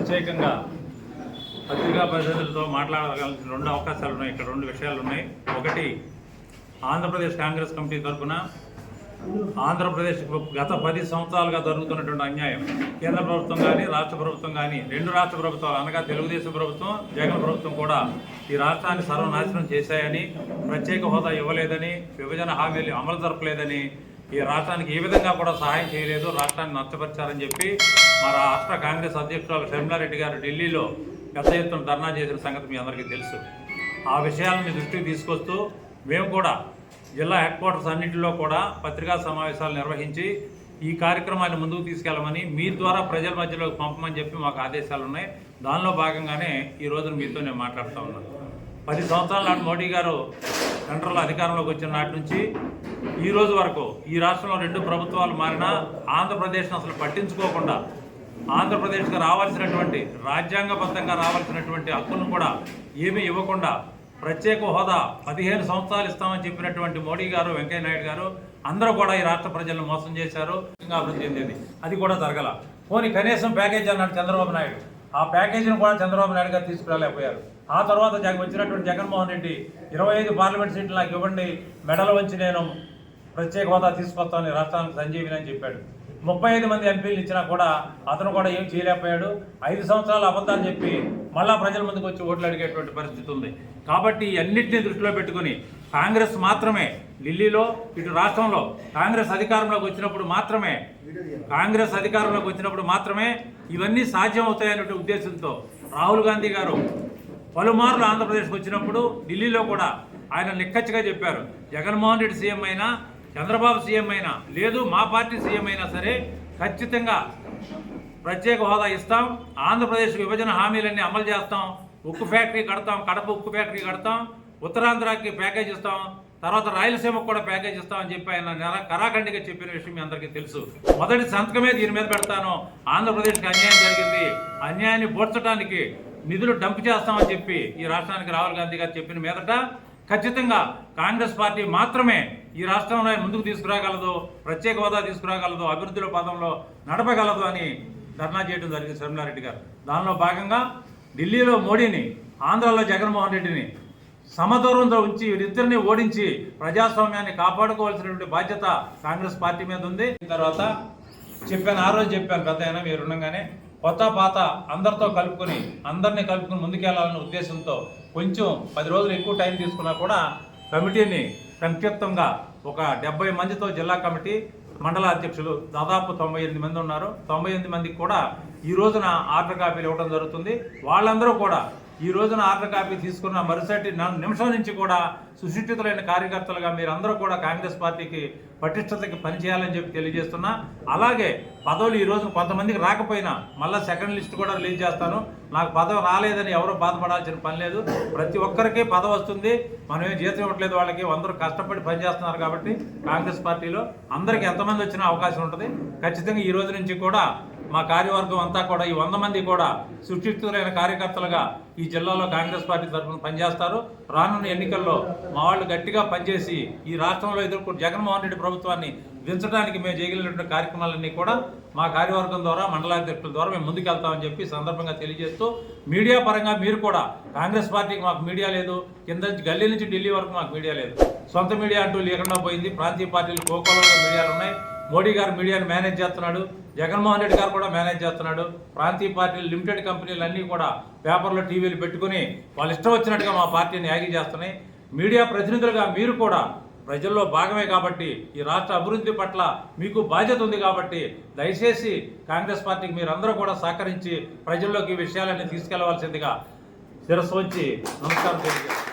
ప్రత్యేకంగా పత్రికా ప్రతినిధులతో మాట్లాడగలిగిన రెండు అవకాశాలు ఉన్నాయి. ఇక్కడ రెండు విషయాలు ఉన్నాయి. ఒకటి ఆంధ్రప్రదేశ్ కాంగ్రెస్ కమిటీ తరఫున ఆంధ్రప్రదేశ్ గత పది సంవత్సరాలుగా జరుగుతున్నటువంటి అన్యాయం కేంద్ర ప్రభుత్వం కానీ రాష్ట్ర ప్రభుత్వం కానీ రెండు రాష్ట్ర ప్రభుత్వాలు అనగా తెలుగుదేశం ప్రభుత్వం జగన్ ప్రభుత్వం కూడా ఈ రాష్ట్రాన్ని సర్వనాశనం చేశాయని ప్రత్యేక హోదా ఇవ్వలేదని విభజన హామీలు అమలు జరపలేదని ఈ రాష్ట్రానికి ఏ విధంగా కూడా సహాయం చేయలేదు రాష్ట్రాన్ని నష్టపరిచారని చెప్పి మా రాష్ట్ర కాంగ్రెస్ అధ్యక్షురాలు షర్మిలారెడ్డి గారు ఢిల్లీలో పెద్ద ఎత్తున ధర్నా చేసిన సంగతి మీ అందరికీ తెలుసు. ఆ విషయాలను మీ దృష్టికి తీసుకొస్తూ మేము కూడా జిల్లా హెడ్ క్వార్టర్స్ అన్నింటిలో కూడా పత్రికా సమావేశాలు నిర్వహించి ఈ కార్యక్రమాన్ని ముందుకు తీసుకెళ్ళమని మీ ద్వారా ప్రజల మధ్యలోకి పంపమని చెప్పి మాకు ఆదేశాలు ఉన్నాయి దానిలో భాగంగానే ఈ రోజున మీతో నేను మాట్లాడుతూ ఉన్నాను పది సంవత్సరాల నాటి మోడీ గారు సెంట్రల్ అధికారంలోకి వచ్చిన నాటి నుంచి ఈ రోజు వరకు ఈ రాష్ట్రంలో రెండు ప్రభుత్వాలు మారినా ఆంధ్రప్రదేశ్ను అసలు పట్టించుకోకుండా ఆంధ్రప్రదేశ్కి రావాల్సినటువంటి రాజ్యాంగబద్ధంగా రావాల్సినటువంటి హక్కును కూడా ఏమీ ఇవ్వకుండా ప్రత్యేక హోదా పదిహేను సంవత్సరాలు ఇస్తామని చెప్పినటువంటి మోడీ గారు వెంకయ్య నాయుడు గారు అందరూ కూడా ఈ రాష్ట్ర ప్రజలను మోసం చేశారు. అభివృద్ధి చెందింది. అది కూడా జరగల. పోనీ కనీసం ప్యాకేజ్ అన్నాడు చంద్రబాబు నాయుడు. ఆ ప్యాకేజీని కూడా చంద్రబాబు నాయుడు గారు తీసుకురాలేకపోయారు. ఆ తర్వాత జగ వచ్చినటువంటి జగన్మోహన్ రెడ్డి ఇరవై ఐదు పార్లమెంట్ సీట్లు నాకు ఇవ్వండి మెడలు వంచి నేను ప్రత్యేక హోదా తీసుకొస్తామని రాష్ట్రానికి సంజీవిని అని చెప్పాడు. ముప్పై ఐదు మంది ఎంపీలు ఇచ్చినా కూడా అతను కూడా ఏం చేయలేకపోయాడు. ఐదు సంవత్సరాలు అబద్ధాలు చెప్పి మళ్ళా ప్రజల ముందుకు వచ్చి ఓట్లు అడిగేటువంటి పరిస్థితి ఉంది. కాబట్టి అన్నింటినీ దృష్టిలో పెట్టుకుని కాంగ్రెస్ మాత్రమే ఢిల్లీలో ఇటు రాష్ట్రంలో కాంగ్రెస్ అధికారంలోకి వచ్చినప్పుడు మాత్రమే కాంగ్రెస్ అధికారంలోకి వచ్చినప్పుడు మాత్రమే ఇవన్నీ సాధ్యం అవుతాయనే ఉద్దేశంతో రాహుల్ గాంధీ గారు పలుమార్లు ఆంధ్రప్రదేశ్కి వచ్చినప్పుడు ఢిల్లీలో కూడా ఆయన నిక్కచ్చిగా చెప్పారు. జగన్మోహన్ రెడ్డి సీఎం అయినా చంద్రబాబు సీఎం అయినా లేదు మా పార్టీ సీఎం అయినా సరే ఖచ్చితంగా ప్రత్యేక హోదా ఇస్తాం. ఆంధ్రప్రదేశ్ విభజన హామీలన్నీ అమలు చేస్తాం. ఉక్కు ఫ్యాక్టరీ కడతాం కడప ఉక్కు ఫ్యాక్టరీ కడతాం. ఉత్తరాంధ్రకి ప్యాకేజ్ ఇస్తాం. తర్వాత రాయలసీమకు కూడా ప్యాకేజ్ ఇస్తామని చెప్పి ఆయన నెల- కరాఖండిగా చెప్పిన విషయం మీ అందరికీ తెలుసు. మొదటి సంతకమే దీని మీద పెడతాను. ఆంధ్రప్రదేశ్కి అన్యాయం జరిగింది. అన్యాయాన్ని పోడ్చడానికి నిధులు డంప్ చేస్తామని చెప్పి ఈ రాష్ట్రానికి రాహుల్ గాంధీ గారు చెప్పిన మీదట ఖచ్చితంగా కాంగ్రెస్ పార్టీ మాత్రమే ఈ రాష్ట్రంలో ముందుకు తీసుకురాగలదు ప్రత్యేక హోదా తీసుకురాగలదు అభివృద్ధిలో పదంలో నడపగలదు అని ధర్నా చేయడం జరిగింది శర్మిలారెడ్డి గారు. దానిలో భాగంగా ఢిల్లీలో మోడీని ఆంధ్రాలో జగన్మోహన్ రెడ్డిని సమదూరంతో ఉంచి వీరిద్దరిని ఓడించి ప్రజాస్వామ్యాన్ని కాపాడుకోవాల్సినటువంటి బాధ్యత కాంగ్రెస్ పార్టీ మీద ఉంది. తర్వాత చెప్పాను ఆ రోజు చెప్పాను పెద్ద అయినా మీరు ఉండగానే కొత్త పాత అందరితో కలుపుకొని అందరినీ కలుపుకొని ముందుకెళ్ళాలనే ఉద్దేశంతో కొంచెం పది రోజులు ఎక్కువ టైం తీసుకున్నా కూడా కమిటీని సంక్షిప్తంగా ఒక డెబ్బై మందితో జిల్లా కమిటీ మండల అధ్యక్షులు దాదాపు తొంభై ఎనిమిది మంది ఉన్నారు. తొంభై ఎనిమిది మందికి కూడా ఈ రోజున ఆర్డర్ కాపీలు ఇవ్వడం జరుగుతుంది. వాళ్ళందరూ కూడా ఈ రోజున ఆర్డర్ కాపీ తీసుకున్న మరుసటి నిమిషం నుంచి కూడా సుశిక్షితులైన కార్యకర్తలుగా మీరందరూ కూడా కాంగ్రెస్ పార్టీకి పటిష్టతకి పనిచేయాలని చెప్పి తెలియజేస్తున్నా. అలాగే పదవులు ఈ రోజు కొంతమందికి రాకపోయినా మళ్ళీ సెకండ్ లిస్ట్ కూడా రిలీజ్ చేస్తాను. నాకు పదవి రాలేదని ఎవరూ బాధపడాల్సిన పని లేదు. ప్రతి ఒక్కరికి పదవి వస్తుంది. మనం ఏం జీతం ఇవ్వట్లేదు వాళ్ళకి. అందరూ కష్టపడి పనిచేస్తున్నారు కాబట్టి కాంగ్రెస్ పార్టీలో అందరికీ ఎంతమంది వచ్చినా అవకాశం ఉంటుంది. ఖచ్చితంగా ఈ రోజు నుంచి కూడా మా కార్యవర్గం అంతా కూడా ఈ వంద మంది కూడా సుశిక్షితులైన కార్యకర్తలుగా ఈ జిల్లాలో కాంగ్రెస్ పార్టీ తరఫున పనిచేస్తారు. రానున్న ఎన్నికల్లో మా వాళ్ళు గట్టిగా పనిచేసి ఈ రాష్ట్రంలో ఎదుర్కొన్న జగన్మోహన్ రెడ్డి ప్రభుత్వాన్ని దించడానికి మేము చేయగలిగినటువంటి కార్యక్రమాలన్నీ కూడా మా కార్యవర్గం ద్వారా మండలాధ్యక్షుల ద్వారా మేము ముందుకెళ్తామని చెప్పి సందర్భంగా తెలియజేస్తూ మీడియా పరంగా మీరు కూడా కాంగ్రెస్ పార్టీకి మాకు మీడియా లేదు. కింద నుంచి గల్లీ నుంచి ఢిల్లీ వరకు మాకు మీడియా లేదు. సొంత మీడియా అంటూ లేకుండా పోయింది. ప్రాంతీయ పార్టీలు కోకోలో మీడియాలు ఉన్నాయి. మోడీ గారు మీడియాను మేనేజ్ చేస్తున్నాడు. జగన్మోహన్ రెడ్డి గారు కూడా మేనేజ్ చేస్తున్నాడు. ప్రాంతీయ పార్టీలు లిమిటెడ్ కంపెనీలు అన్నీ కూడా పేపర్లో టీవీలు పెట్టుకుని వాళ్ళు ఇష్టం వచ్చినట్టుగా మా పార్టీని యాగి చేస్తున్నాయి. మీడియా ప్రతినిధులుగా మీరు కూడా ప్రజల్లో భాగమే కాబట్టి ఈ రాష్ట్ర అభివృద్ధి పట్ల మీకు బాధ్యత ఉంది కాబట్టి దయచేసి కాంగ్రెస్ పార్టీకి మీరందరూ కూడా సహకరించి ప్రజల్లోకి ఈ విషయాలన్నీ తీసుకెళ్ళవలసిందిగా శిరస్సు వచ్చి నమస్కారం తెలియజేస్తాను